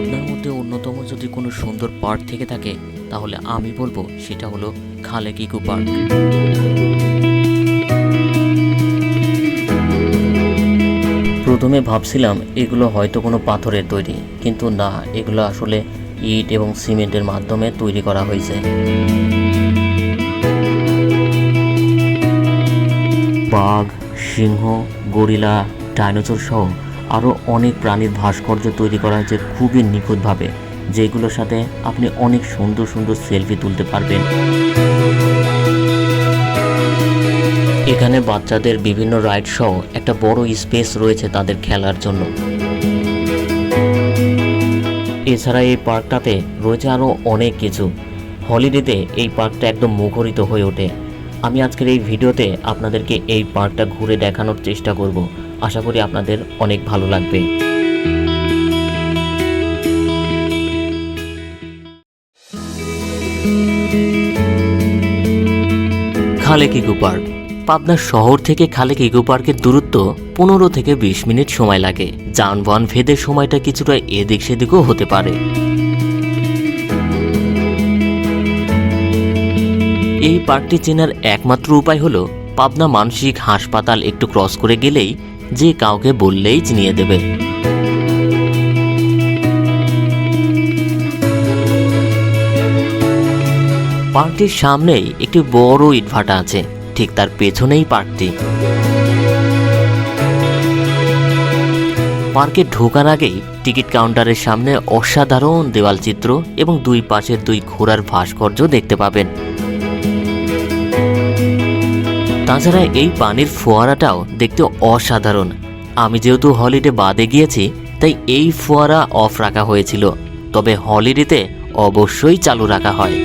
পাবনার মধ্যে অন্যতম যদি কোনো সুন্দর পার্ক থেকে থাকে, তাহলে আমি বলব সেটা হলো খালেক ইকো পার্ক। প্রথমে ভাবছিলাম এগুলো হয়তো কোনো পাথরের তৈরি, কিন্তু না, এগুলো আসলে ইট এবং সিমেন্টের মাধ্যমে তৈরি করা হয়েছে। বাঘ, সিংহ, গরিলা, ডাইনোসর সহ আরও অনেক প্রাণীর ভাস্কর্য তৈরি করা হয়েছে খুবই নিখুঁতভাবে, যেগুলোর সাথে আপনি অনেক সুন্দর সুন্দর সেলফি তুলতে পারবেন। এখানে বাচ্চাদের বিভিন্ন রাইড সহ একটা বড় স্পেস রয়েছে তাদের খেলার জন্য। এছাড়া এই পার্কটাতে রয়েছে আরও অনেক কিছু। হলিডেতে এই পার্কটা একদম মুখরিত হয়ে ওঠে। আমি আজকের এই ভিডিওতে আপনাদেরকে এই পার্কটা ঘুরে দেখানোর চেষ্টা করব। আশা করি আপনাদের অনেক ভালো লাগবে। Khalek eco park. পাবনা শহর থেকে খালেক ইকো পার্কের দূরত্ব পনেরো থেকে বিশ মিনিট সময় লাগে। যানবাহন ভেদের সময়টা কিছুটা এদিক সেদিকও হতে পারে। এই পার্কটি চেনার একমাত্র উপায় হলো, পাবনা মানসিক হাসপাতাল একটু ক্রস করে গেলেই যে কাউকে বললেই চিনিয়ে দেবে। পার্কটির সামনেই একটি বড় ইটভাটা আছে, ঠিক তার পেছনেই পার্কটি। পার্কে ঢোকার আগেই টিকিট কাউন্টারের সামনে অসাধারণ দেওয়াল চিত্র এবং দুই পাশের দুই ঘোড়ার ভাস্কর্য দেখতে পাবেন। তাছাড়া এই পানির ফোয়ারাটাও দেখতে অসাধারণ। আমি যেহেতু হলিডে বাদে গিয়েছি, তাই এই ফোয়ারা অফ রাখা হয়েছিল। তবে হলিডেতে অবশ্যই চালু রাখা হয়।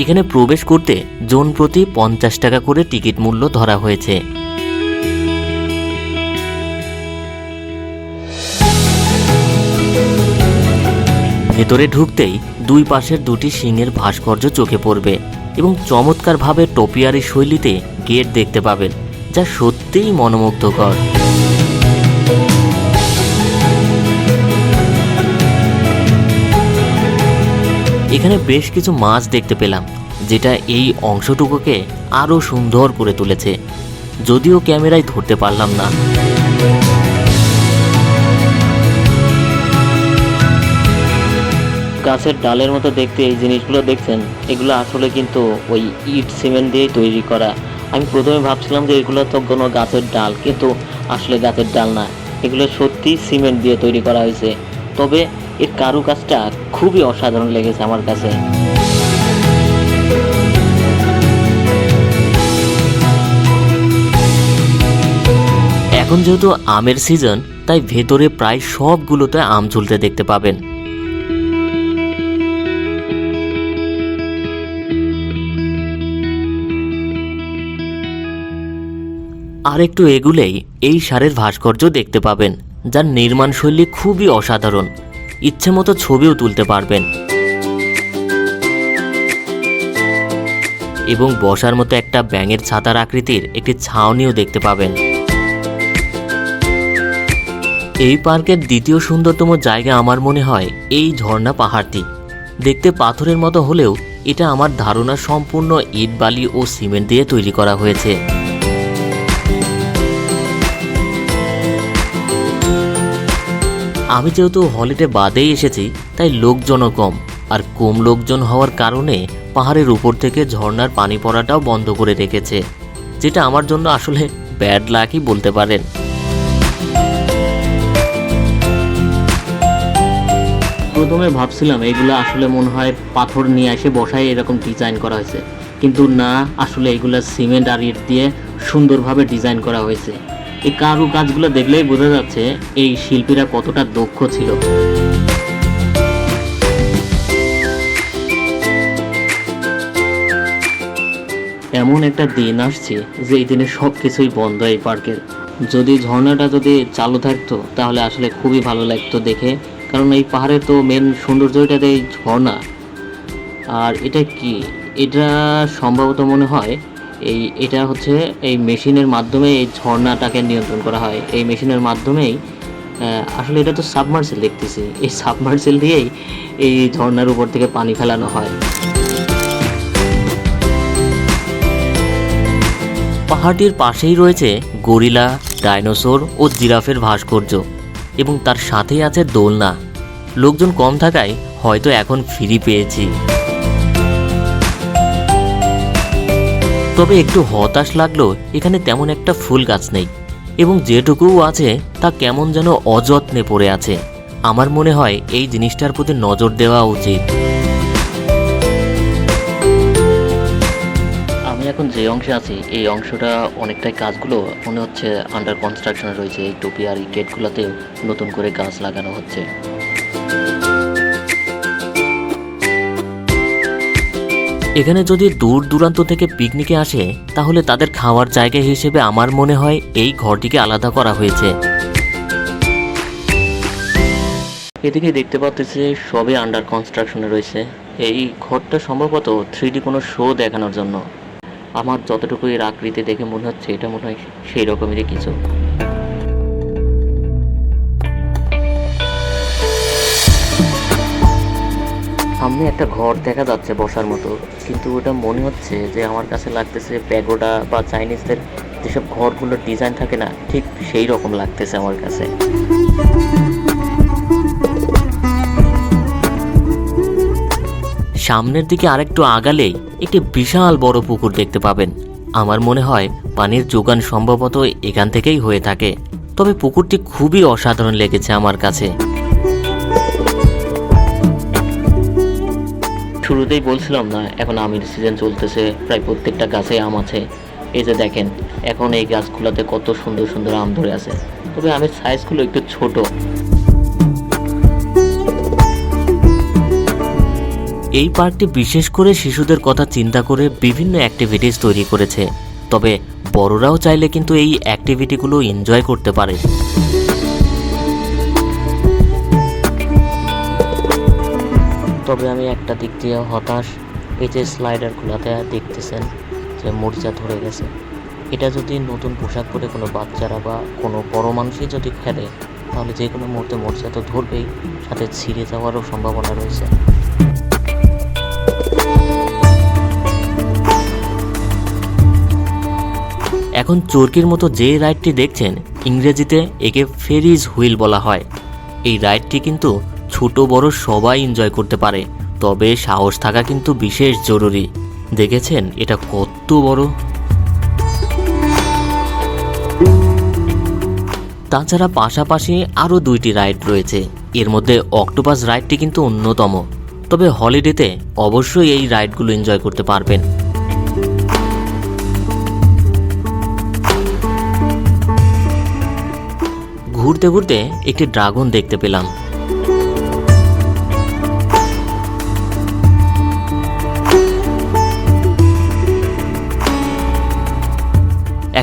এখানে প্রবেশ করতে জোন প্রতি পঞ্চাশ টাকা করে টিকিট মূল্য ধরা হয়েছে। ভেতরে ঢুকতেই দুই পাশের দুটি সিংহের ভাস্কর্য চোখে পড়বে। এবং চমৎকারভাবে টপিয়ারি শৈলীতে গেট দেখতে পাবেন, যা সত্যিই মনোমুগ্ধকর। এখানে বেশ কিছু মাছ দেখতে পেলাম, যেটা এই অংশটুকুকে আরও সুন্দর করে তুলেছে, যদিও ক্যামেরায় ধরতে পারলাম না। গাছের ডালের মতো দেখতে এই জিনিসগুলো দেখছেন, এগুলো আসলে কিন্তু ওই ইট সিমেন্ট দিয়েই তৈরি করা। আমি প্রথমে ভাবছিলাম যে এগুলো তো কোনো গাছের ডাল, কিন্তু আসলে গাছের ডাল না। এগুলো সত্যি সিমেন্ট দিয়ে তৈরি করা হয়েছে। তবে এর কারুকাজটা খুবই অসাধারণ লেগেছে আমার কাছে। এখন যেহেতু আমের সিজন, তাই ভেতরে প্রায় সবগুলোতে আম ঝুলতে দেখতে পাবেন। আর একটু এগুলেই এই সারের ভাস্কর্য দেখতে পাবেন, যার নির্মাণ শৈলী খুবই অসাধারণ। ইচ্ছে মতো ছবিও তুলতে পারবেন। এবং বসার মতো একটা ব্যাঙের ছাতার আকৃতির একটি ছাউনিও দেখতে পাবেন। এই পার্কের দ্বিতীয় সুন্দরতম জায়গা আমার মনে হয় এই ঝর্ণা পাহাড়টি। দেখতে পাথরের মতো হলেও এটা আমার ধারণা সম্পূর্ণ ইট, বালি ও সিমেন্ট দিয়ে তৈরি করা হয়েছে। আমি যেহেতু হলিডে বাদেই এসেছি, তাই লোকজনও কম। আর কম লোকজন হওয়ার কারণে পাহাড়ের উপর থেকে ঝর্ণার পানি পড়াটাও বন্ধ করে রেখেছে, যেটা আমার জন্য আসলে ব্যাড লাকই বলতে পারেন। প্রথমে ভাবছিলাম এগুলো আসলে মনে হয় পাথর নিয়ে এসে বসায় এরকম ডিজাইন করা হয়েছে। কিন্তু না, আসলে এগুলো সিমেন্ট আর ইট দিয়ে সুন্দরভাবে ডিজাইন করা হয়েছে। এই কারু কাজগুলো দেখলেই বোঝা যাচ্ছে এই শিল্পীরা কতটা দক্ষ ছিল। এমন একটা দিন আসছে যে এই দিনে সব কিছুই বন্ধ এই পার্কের। যদি ঝর্ণাটা যদি চালু থাকতো, তাহলে আসলে খুবই ভালো লাগতো দেখে। কারণ এই পাহাড়ে তো মেন সৌন্দর্যটাতে এই ঝর্ণা। আর এটা কি? এটা সম্ভবত মনে হয় এই, এটা হচ্ছে এই মেশিনের মাধ্যমে এই ঝর্ণাটাকে নিয়ন্ত্রণ করা হয়। এই মেশিনের মাধ্যমেই আসলে এটা তো সাবমার্সেল দেখতেছি। এই সাবমার্সেল দিয়েই এই ঝর্ণার উপর থেকে পানি ফেলানো হয়। পাহাড়টির পাশেই রয়েছে গরিলা, ডাইনোসর ও জিরাফের ভাস্কর্য এবং তার সাথেই আছে দোলনা। লোকজন কম থাকায় হয়তো এখন ফ্রি পেয়েছি। তবে একটু হতাশ লাগল, এখানে তেমন একটা ফুল গাছ নেই। এবং যেটুকুও আছে, তা কেমন যেন অযত্নে পড়ে আছে। আমার মনে হয় এই জিনিসটার প্রতি নজর দেওয়া উচিত। আমি এখন যে অংশে আছি, এই অংশটা অনেকটাই কাজগুলো মনে হচ্ছে আন্ডার কনস্ট্রাকশনে রয়েছে, এই টুপি আর এই গেটগুলোতে নতুন করে গাছ লাগানো হচ্ছে। এখানে যদি দূর দূরান্ত থেকে পিকনিকে আসে, তাহলে তাদের খাওয়ার জায়গা হিসেবে আমার মনে হয় এই ঘরটিকে আলাদা করা হয়েছে। এদিকে দেখতে পাচ্ছি সবে আন্ডার কনস্ট্রাকশনে রয়েছে। এই ঘরটা সম্ভবত থ্রি কোনো শো দেখানোর জন্য। আমার যতটুকু এর আকৃতি দেখে মনে হচ্ছে, এটা মনে হয় সেই রকমেরই কিছু। সামনে একটা ঘর দেখা যাচ্ছে বসার মতো, কিন্তু ওটা মনে হচ্ছে যে আমার কাছে লাগতেছে প্যাগোডা বা চাইনিজদের যেসব ঘরগুলোর ডিজাইন থাকে না, ঠিক সেই রকম লাগতেছে আমার কাছে। সামনের দিকে আরেকটু আগালেই একটি বিশাল বড় পুকুর দেখতে পাবেন। আমার মনে হয় পানির যোগান সম্ভবত এখান থেকেই হয়ে থাকে। তবে পুকুরটি খুবই অসাধারণ লেগেছে আমার কাছে। শুরুতেই বলছিলাম না, এখন আমের সিজন চলতেছে, প্রায় প্রত্যেকটা গাছে আম আছে। এই যে দেখেন, এখন এই গাছগুলোতে কত সুন্দর সুন্দর আম ধরে আছে। তবে আমের সাইজগুলো একটু ছোট। এই পার্কটি বিশেষ করে শিশুদের কথা চিন্তা করে বিভিন্ন অ্যাক্টিভিটিস তৈরি করেছে। তবে বড়রাও চাইলে কিন্তু এই অ্যাক্টিভিটিগুলো এনজয় করতে পারে। তবে আমি একটা দিক দিয়ে হতাশ। এই যে স্লাইডারগুলোতে দেখতেছেন যে মরিচা ধরে গেছে। এটা যদি নতুন পোশাক পরে কোনো বাচ্চারা বা কোনো বড় মানুষই যদি খেলে, তাহলে যে কোনো মুহূর্তে মরিচা তো ধরবেই, সাথে ছিঁড়ে যাওয়ারও সম্ভাবনা রয়েছে। এখন চরকির মতো যে রাইডটি দেখছেন, ইংরেজিতে একে ফেরিজ হুইল বলা হয়। এই রাইডটি কিন্তু ছোট বড় সবাই এনজয় করতে পারে। তবে সাহস থাকা কিন্তু বিশেষ জরুরি। দেখেছেন এটা কত বড়? তাছাড়া পাশাপাশি আরও দুইটি রাইড রয়েছে। এর মধ্যে অক্টোপাস রাইডটি কিন্তু অন্যতম। তবে হলিডেতে অবশ্যই এই রাইডগুলো এনজয় করতে পারবেন। ঘুরতে ঘুরতে একটি ড্রাগন দেখতে পেলাম।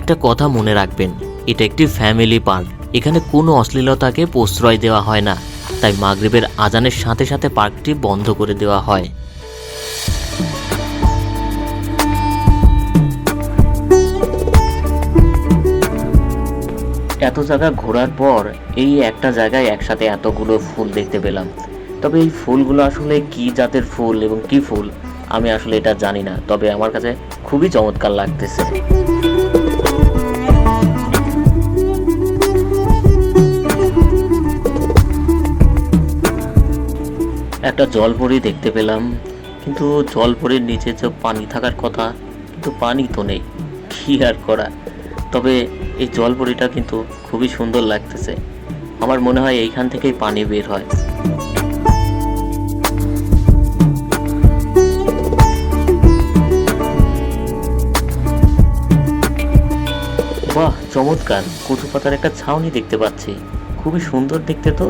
একটা কথা মনে রাখবেন, এটা একটি ফ্যামিলি পার্ক এখানে কোনো অশ্লীলতাকে প্রশ্রয় দেওয়া হয় না, তাই মাগরিবের আজানের সাথে সাথে পার্কটি বন্ধ করে দেওয়া হয়। এত জায়গা ঘোরার পর এই একটা জায়গায় একসাথে এতগুলো ফুল দেখতে পেলাম। তবে এই ফুলগুলো আসলে কি জাতের ফুল এবং কি ফুল, আমি আসলে এটা জানি না, তবে আমার কাছে খুবই চমৎকার লাগতেছে। একটা জলপরি দেখতে পেলাম, কিন্তু জলপরির নিচে যে পানি থাকার কথা, কিন্তু পানি তো নেই। কি আর করা? তবে এই জলপরিটা কিন্তু খুবই সুন্দর লাগতেছে। আমার মনে হয় এইখান থেকেই পানি বের হয়। বাহ, চমৎকার। কচু পাতার একটা ছাউনি দেখতে পাচ্ছি। খুবই সুন্দর দেখতে তো।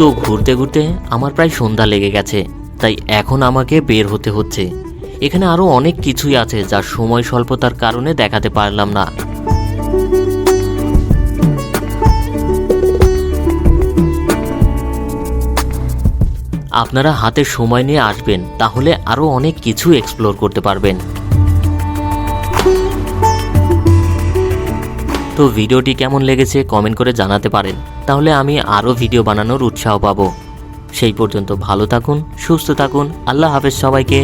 তো ঘুরতে ঘুরতে আমার প্রায় সন্ধ্যা লেগে গেছে, তাই এখন আমাকে বের হতে হচ্ছে। এখানে আরও অনেক কিছুই আছে যা সময় স্বল্পতার কারণে দেখাতে পারলাম না। আপনারা হাতে সময় নিয়ে আসবেন, তাহলে আরও অনেক কিছু এক্সপ্লোর করতে পারবেন। তো ভিডিওটি কেমন লেগেছে কমেন্ট করে জানাতে পারেন। তাহলে আমি আরও ভিডিও বানানোর উৎসাহ পাবো। সেই পর্যন্ত ভালো থাকুন, সুস্থ থাকুন, আল্লাহ হাফেজ সবাইকে।